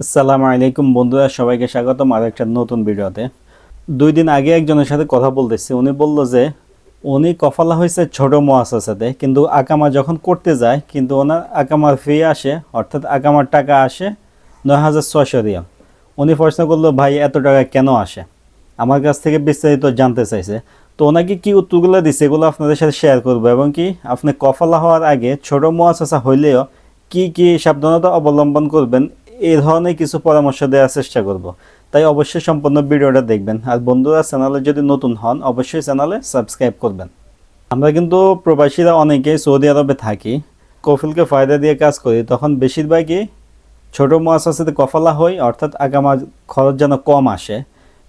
আসসালামু আলাইকুম বন্ধুরা, সবাইকে স্বাগতম আর একটা নতুন ভিডিওতে। দুই দিন আগে একজনের সাথে কথা বলতেছি, উনি বলল যে, উনি কফালা হয়েছে ছোট মোয়াসাসাতে কিন্তু আকামা যখন করতে যায়, কিন্তু ওনার আকামার ফি আসে, অর্থাৎ আকামার টাকা আসে নয় হাজার ছয়শো রিয়াল। উনি প্রশ্ন করল, ভাই, এত টাকা কেন আসে? আমার কাছ থেকে বিস্তারিত জানতে চাইছে। তো ওনাকে কি উত্তরগুলো দিচ্ছে এগুলো আপনাদের সাথে শেয়ার করব এবং কি আপনি কফালা হওয়ার আগে ছোট মোয়াসাসা হইলেও কি কি সাবধানতা অবলম্বন করবেন এই ধরনের কিছু পরামর্শ দেওয়ার চেষ্টা করব। তাই অবশ্যই সম্পূর্ণ ভিডিওটা দেখবেন। আর বন্ধুরা, চ্যানেলে যদি নতুন হন, অবশ্যই চ্যানেলে সাবস্ক্রাইব করবেন। আমরা কিন্তু প্রবাসীরা অনেকে সৌদি আরবে থাকি। কফিলকে ফায়দা দিয়ে কাজ করি। তখন বেশিরভাগই ছোট মাসাতে কফালা হয়, অর্থাৎ আগামা খরচ যেন কম আসে।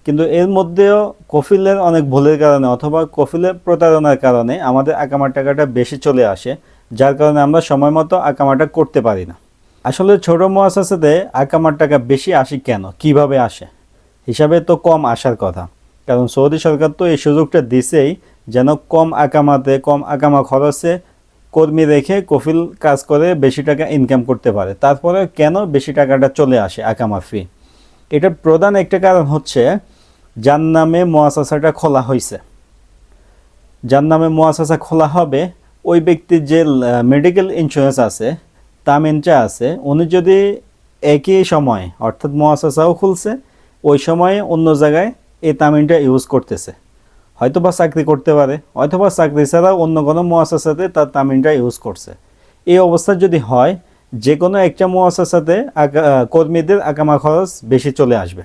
কিন্তু এর মধ্যেও কফিলের অনেক ভুলের কারণে অথবা কফিলের প্রতারণার কারণে আমাদের আকামার টাকাটা বেশি চলে আসে, যার কারণে আমরা সময় মতো আকামাটা করতে পারি না। আসলে ছোট মহাসাসাতে আকামার টাকা বেশি আসে কেন? কীভাবে আসে? হিসাবে তো কম আসার কথা। কারণ সৌদি সরকার তো এই সুযোগটা দিছেই যেন কম আকামাতে, কম আকামা খরচে কর্মী রেখে কফিল কাজ করে বেশি টাকা ইনকাম করতে পারে। তারপরে কেন বেশি টাকাটা চলে আসে আকামা ফি এটার প্রধান একটা কারণ হচ্ছে যার নামে মহাসাসাটা খোলা হয়েছে যার নামে মহাসাসা খোলা হবে, ওই ব্যক্তির যে মেডিকেল ইন্স্যুরেন্স আছে তামিনটা আছে, উনি যদি একই সময়, অর্থাৎ মহাসাসাও খুলছে, ওই সময়ে অন্য জায়গায় এই তামিনটা ইউজ করতেছে। হয়তো বা চাকরি করতে পারে হয়তো বা চাকরি ছাড়া অন্য কোনো মহাসাসাতে তার তামিনটা ইউজ করছে। এই অবস্থা যদি হয় যে কোনো একটা মহাসাসাতে কর্মীদের আকামা খরচ বেশি চলে আসবে।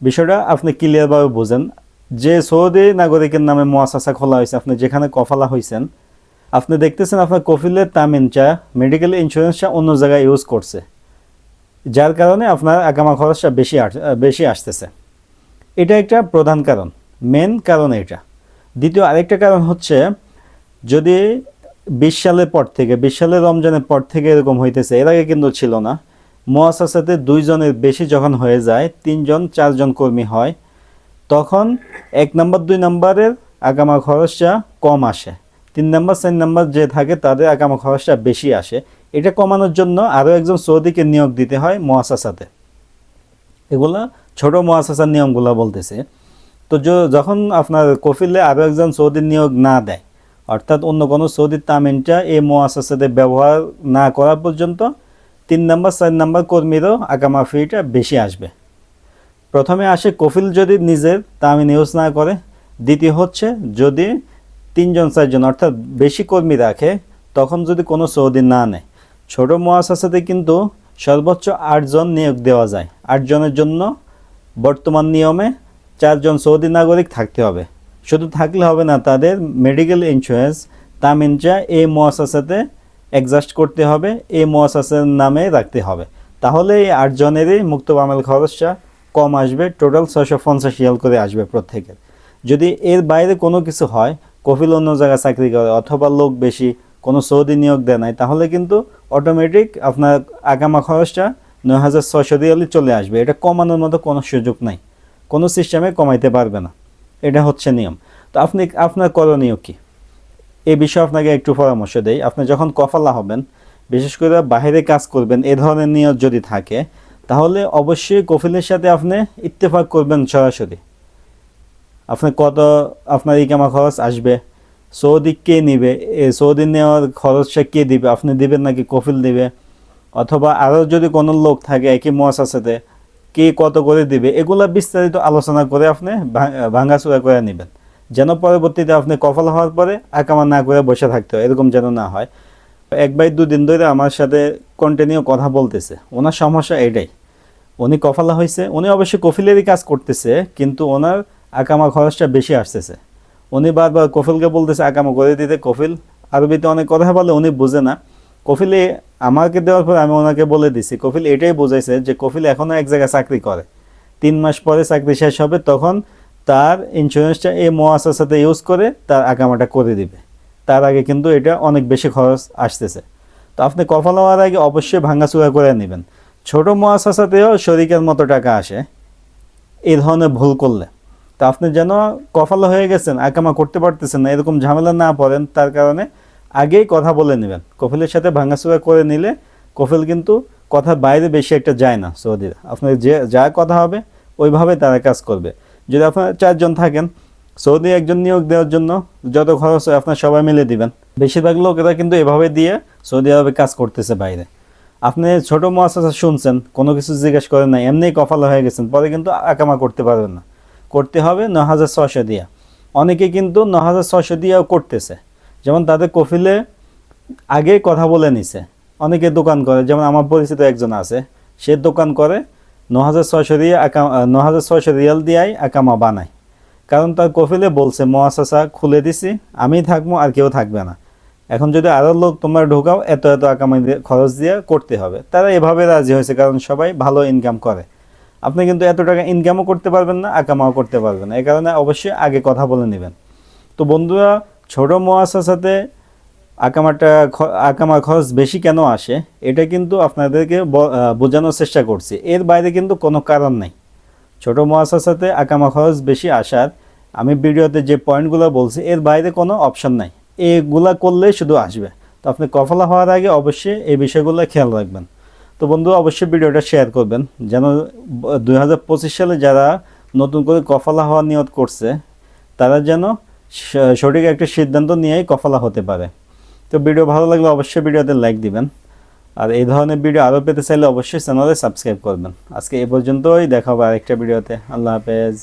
বিষয়টা আপনি ক্লিয়ারভাবে বোঝেন। যে সৌদি নাগরিকের নামে মোয়াসাসা খোলা হয়েছে, আপনি যেখানে কফালা হয়েছেন আপনি দেখতেছেন আপনার কফিলের তামিনচা মেডিকেল ইন্স্যুরেন্সটা অন্য জায়গায় ইউজ করছে। যার কারণে আপনার আগামা খরচটা বেশি বেশি আসতেছে। এটা একটা প্রধান কারণ মেন কারণ এটা। দ্বিতীয় আরেকটা কারণ হচ্ছে, যদি বিশ সালের পর থেকে, বিশ সালের রমজানের পর থেকে এরকম হইতেছে, এর আগে কিন্তু ছিল না। মোয়াসাসাতে দুইজনের বেশি যখন হয়ে যায়, তিনজন, চারজন কর্মী হয়, তখন এক নম্বর, দুই নম্বরের আগামা খরচটা কম আসে। তিন নম্বর, চার নম্বর যে থাকে, তাদের আগামা খরচটা বেশি আসে। এটা কমানোর জন্য আরও একজন সৌদিকে নিয়োগ দিতে হয় মোয়াসাসাতে। এগুলো ছোট মোয়াসাসার নিয়মগুলো বলতেছে। তো যখন আপনার কফিলে আরও একজন সৌদির নিয়োগ না দেয়, অর্থাৎ অন্য কোনো সৌদির তামিনটা এই মোয়াসাসাতে ব্যবহার না করা পর্যন্ত, তিন নম্বর, চার নম্বর কর্মীরও আগামা ফিটা বেশি আসবে। প্রথমে আসে কফিল যদি নিজের তামিন ইউজ না করে, দ্বিতীয় হচ্ছে যদি তিনজন, চারজন, অর্থাৎ বেশি কর্মী রাখে, তখন যদি কোনো সৌদি না নেয়। ছোট মহাসাসাতে কিন্তু সর্বোচ্চ আটজন নিয়োগ দেওয়া যায়। আটজনের জন্য বর্তমান নিয়মে চারজন সৌদি নাগরিক থাকতে হবে। শুধু থাকলে হবে না, তাদের মেডিকেল ইন্স্যুরেন্স তামিনচা, এই মহাসাসাতে অ্যাডজাস্ট করতে হবে, এই মহাসাসের নামে রাখতে হবে। তাহলে এই আটজনেরই মুক্ত বামেল খরচটা কম আসবে টোটাল ছয়শো পঞ্চাশ করে আসবে প্রত্যেকের। যদি এর বাইরে কোনো কিছু হয় কফিল অন্য জায়গায় চাকরি করে অথবা লোক বেশি কোনো সৌদি নিয়োগ দেয় নাই, তাহলে কিন্তু অটোমেটিক আপনার আগামা খরচটা নয় হাজার ছয়শো রিয়ালই চলে আসবে। এটা কমানোর মতো কোনো সুযোগ নাই। কোনো সিস্টেমে কমাইতে পারবে না। এটা হচ্ছে নিয়ম। তো আপনি, আপনার করণীয় কী? এই বিষয়ে আপনাকে একটু পরামর্শ দেই। আপনি যখন কফালা হবেন, বিশেষ করে বাইরে কাজ করবেন, এ ধরনের নিয়ত যদি থাকে, তাহলে অবশ্যই কফিলের সাথে আপনি ইত্তেফাক করবেন সরাসরি। আপনি কত আপনার ইকামা খরচ আসবে? সৌদি কে নিবে? সৌদি নেওয়ার খরচটা কে দিবে? আপনি দিবেন নাকি কফিল দিবে? অথবা আরও যদি কোনো লোক থাকে একই মহাসাসাতে, কে কত করে দিবে? এগুলা বিস্তারিত আলোচনা করে আপনি ভাঙাচোরা করে নেবেন। যেন পরবর্তীতে আপনি কফল হওয়ার পরে আকামা না করে বসে থাকতে হয়, এরকম যেন না হয়। এক বাই দুদিন ধরে আমার সাথে কন্টিনিউ কথা বলতেছে। ওনার সমস্যা এটাই। উনি কফালা হয়েছে উনি অবশ্যই কফিলেরই কাজ করতেছে, কিন্তু ওনার আকামা খরচটা বেশি আসতেছে। উনি বারবার কফিলকে বলতেছে, আকামা করে দিতে কফিল। আরবিতে অনেক কথা বলে উনি বুঝে না। কফিলে আমাকে দেওয়ার পর আমি ওনাকে বলে দিছি, কফিল এটাই বোঝাইছে যে কফিল এখনও এক জায়গায় চাকরি করে। তিন মাস পরে চাকরি শেষ হবে, তখন তার ইন্স্যুরেন্সটা এই মোয়াসাসাতে ইউজ করে তার আকামাটা করে দিবে। তার আগে কিন্তু এটা অনেক বেশি খরচ আসতেছে। তো আপনি কফল হওয়ার আগে অবশ্যই ভাঙাচুরা করে নেবেন। ছোট মহাসাসাতেও শরিকের মতো টাকা আসে। এই ধরনের ভুল করলে। তো আপনি যেন কফাল হয়ে গেছেন আকামা করতে পারতেছেন না, এরকম ঝামেলা না পড়েন, তার কারণে আগেই কথা বলে নেবেন। কফিলের সাথে ভাঙাচুরা করে নিলে কফিল কিন্তু কথার বাইরে বেশি একটা যায় না সৌদির। আপনার যে, যা কথা হবে, ওইভাবে তারা কাজ করবে। যদি আপনার চারজন থাকেন, সৌদি একজন নিয়োগ দেওয়ার জন্য যত খরচ হয় আপনার সবাই মিলে দিবেন। বেশিরভাগ লোকেরা কিন্তু এভাবে দিয়ে সৌদি আরবে কাজ করতেছে বাইরে। আপনি ছোট মহাশাসা শুনছেন, কোনো কিছু জিজ্ঞেস করেন না এমনিই কফালা হয়ে গেছেন, পরে কিন্তু আকামা করতে পারবেন না। করতে হবে ন হাজার ছশো দিয়া। অনেকে কিন্তু ন হাজার ছশো দিয়েও করতেছে। যেমন তাদের কফিলে আগে কথা বলে নিছে। অনেকে দোকান করে, যেমন আমার পরিচিত একজন আছে, সে দোকান করে ন হাজার ছয়শো দিয়ে আকা ন হাজার ছয়শো রিয়াল দিয়াই আকামা বানায়। কারণ তার কফিলে বলছে মহাশাসা খুলে দিছি, আমি থাকব আর কেউ থাকবে না। এখন যদি আরও লোক তোমরা ঢোকাও, এত এত আকামা খরচ দিয়ে করতে হবে। তারা এভাবে রাজি হয়েছে, কারণ সবাই ভালো ইনকাম করে। আপনি কিন্তু এত টাকা ইনকামও করতে পারবেন না আকামাও করতে পারবেন না। এই কারণে অবশ্যই আগে কথা বলে নেবেন। তো বন্ধুরা, ছোট মহাশাসাতে আকামাটা আকামার খরচ বেশি কেন আসে? এটা কিন্তু আপনাদেরকে বোঝানোর চেষ্টা করছি। এর বাইরে কিন্তু কোনো কারণ নেই। ছোট মহাশাসাতে আকামা খরচ বেশি আসার আমি ভিডিওতে যে পয়েন্টগুলো বলছি, এর বাইরে কোনো অপশন নাই। এগুলা করলেই শুধু আসবে। তো আপনি কফলা হওয়ার আগে অবশ্যই এই বিষয়গুলো খেয়াল রাখবেন। তো বন্ধু, অবশ্যই ভিডিওটা শেয়ার করবেন। যেন দুই হাজার পঁচিশ সালে যারা নতুন করে কফলা হওয়ার নিয়ত করছে, তারা যেন সঠিক একটা সিদ্ধান্ত নিয়েই কফলা হতে পারে। তো ভিডিও ভালো লাগলে অবশ্যই ভিডিওতে লাইক দিবেন। আর এই ধরনের ভিডিও আরও পেতে চাইলে অবশ্যই চ্যানেলে সাবস্ক্রাইব করবেন। আজকে এ পর্যন্তই, দেখা হবে আরেকটা ভিডিওতে। আল্লাহ হাফেজ।